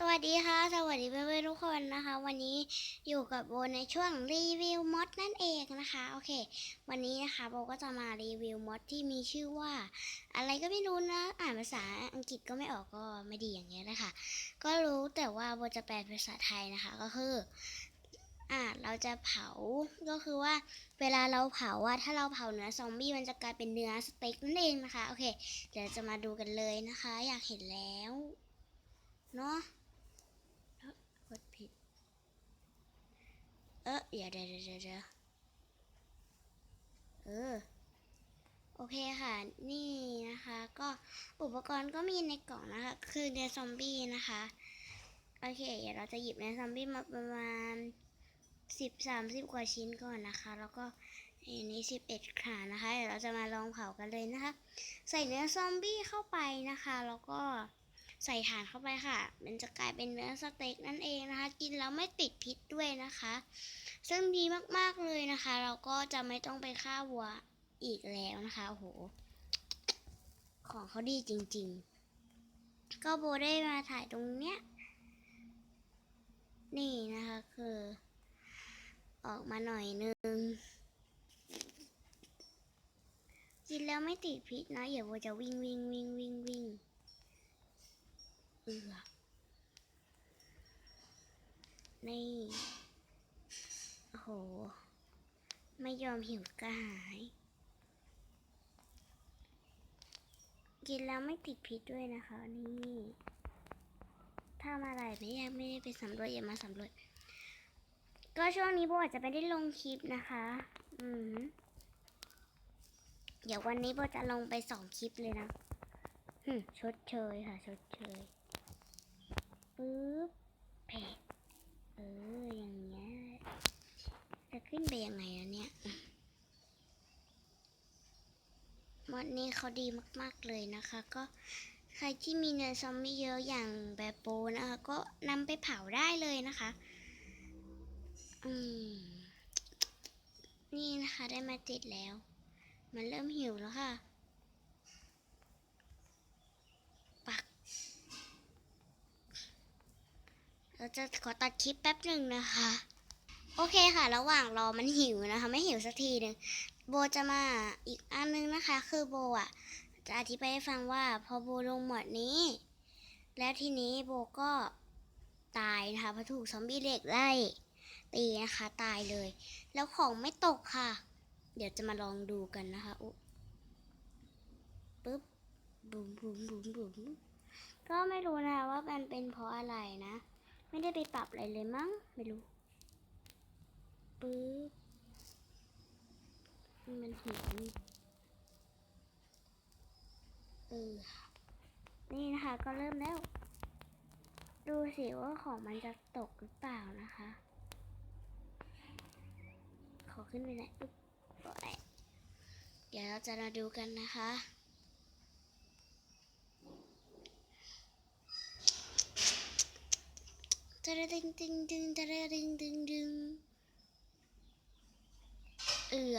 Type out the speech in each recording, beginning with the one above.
สวัสดีค่ะ สวัสดีเพื่อนๆทุกคนนะคะ วันนี้อยู่กับโบในช่วงรีวิวมดนั่นเองนะคะโอเค วันนี้นะคะโบก็จะมารีวิวมดที่มีชื่อว่า อะไรก็ไม่รู้นะอ่านภาษาอังกฤษก็ไม่ออกก็ไม่ดีอย่างเงี้ยนะคะ ก็รู้แต่ว่าโบจะแปลภาษาไทยนะคะก็คืออ่าเราจะเผาก็คือว่าเวลาเราเผาว่าถ้าเราเผาเนื้อซอมบี้มันจะกลายเป็นเนื้อสเต็กนั่นเองนะคะโอเค เดี๋ยวจะมาดูกันเลยนะคะ อยากเห็นแล้วเนาะ กดผิด เออเดี๋ยวเดี๋ยวเดี๋ยวเดี๋ยวเออ โอเคค่ะ นี่นะคะ ก็อุปกรณ์ก็มีในกล่องนะคะ คือเนื้อซอมบี้นะคะ โอเค เดี๋ยวเราจะหยิบเนื้อซอมบี้มาประมาณสิบสามสิบกว่าชิ้นก่อนนะคะ แล้วก็อันนี้สิบเอ็ดขานะคะ เดี๋ยวเราจะมาลองเผากันเลยนะคะ ใส่เนื้อซอมบี้เข้าไปนะคะ แล้วก็ ใส่ถ่านเข้าไปค่ะ มันจะกลายเป็นเนื้อสเต็กนั่นเองนะคะ กินแล้วไม่ติดพิษด้วยนะคะ ซึ่งดีมากๆเลยนะคะ เราก็จะไม่ต้องไปฆ่าวัวอีกแล้วนะคะโอ้โห ของเขาดีจริง ๆ ก็โบได้มาถ่ายตรงเนี้ย นี่นะคะคือ ออกมาหน่อยนึงกินแล้วไม่ติดพิษนะ เดี๋ยวโบจะวิ่งวิ่งวิ่งวิ่งวิ่ง เอือ นี่ โอ้โห ไม่ยอมหิวกระหาย กินแล้วไม่ติดพิษด้วยนะคะ นี่ทำอะไรไม่ยังไม่ได้ไปสำรวจอย่ามาสำรวจ ก็ช่วงนี้โบอาจจะไม่ได้ลงคลิปนะคะ อืมเดี๋ยววันนี้โบจะลงไปสองคลิปเลยนะหึชดเชยค่ะ ชดเชย ปึ๊บแผะเอออย่างเงี้ยจะขึ้นไปยังไงอะเนี่ยมอดนี้เขาดีมากๆเลยนะคะ ก็ใครที่มีเนื้อซอมบี้เยอะอย่างแบบโปนะคะ ก็นำไปเผาได้เลยนะคะอืมนี่นะคะได้มาติดแล้ว มันเริ่มหิวแล้วค่ะ ปัก เราจะขอตัดคลิปแป๊บหนึ่งนะคะ โอเคค่ะ ระหว่างรอมันหิวนะคะ ไม่หิวสักทีหนึ่งโบจะมาอีกอันนึงนะคะ คือโบอะ จะอธิบายให้ฟังว่าพอโบลงหมวดนี้ แล้วทีนี้โบก็ตายนะคะเพราะถูกซอมบี้เด็กไล่ตีนะคะ ตายเลย แล้วของไม่ตกค่ะ เดี๋ยวจะมาลองดูกันนะคะอุ๊ปึ๊บบุ๋มบุ๋มบุ๋มบุ๋มก็ไม่รู้นะว่ามันเป็นเพราะอะไรนะ ไม่ได้ไปปรับอะไรเลยมั้ง ไม่รู้ ปึ๊บมันหินเออ นี่นะคะก็เริ่มแล้ว ดูสิว่าของมันจะตกหรือเปล่านะคะ ขอขึ้นไปหน่อยอุ๊บโอ๊ยเดี๋ยวเราจะมาดูกันนะคะ ตะระดึงดึงดึงตะระดึงดึงดึงเอือ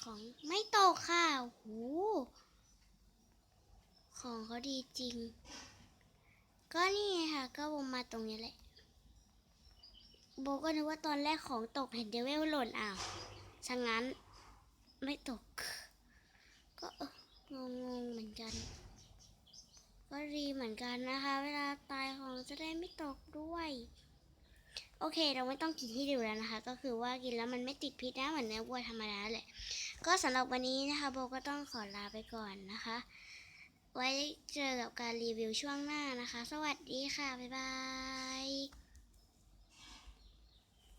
ของไม่ตกค่ะโอ้โหของเขาดีจริง ก็นี่ค่ะ ก็วงมาตรงนี้แหละ โบก็นึกว่าตอนแรกของตกเห็นเดวิลหล่นอ้าวซะงั้นไม่ตก ก็งงๆเหมือนกัน ก็ดีเหมือนกันนะคะ เวลาตายของจะได้ไม่ตกด้วย โอเค เราไม่ต้องกินที่ดูแล้วนะคะ ก็คือว่ากินแล้วมันไม่ติดพิษนะเหมือนเนื้อวัวธรรมดาแหละ ก็สำหรับวันนี้นะคะโบก็ต้องขอลาไปก่อนนะคะ ไว้เจอกับการรีวิวช่วงหน้านะคะ สวัสดีค่ะ บ๊ายบาย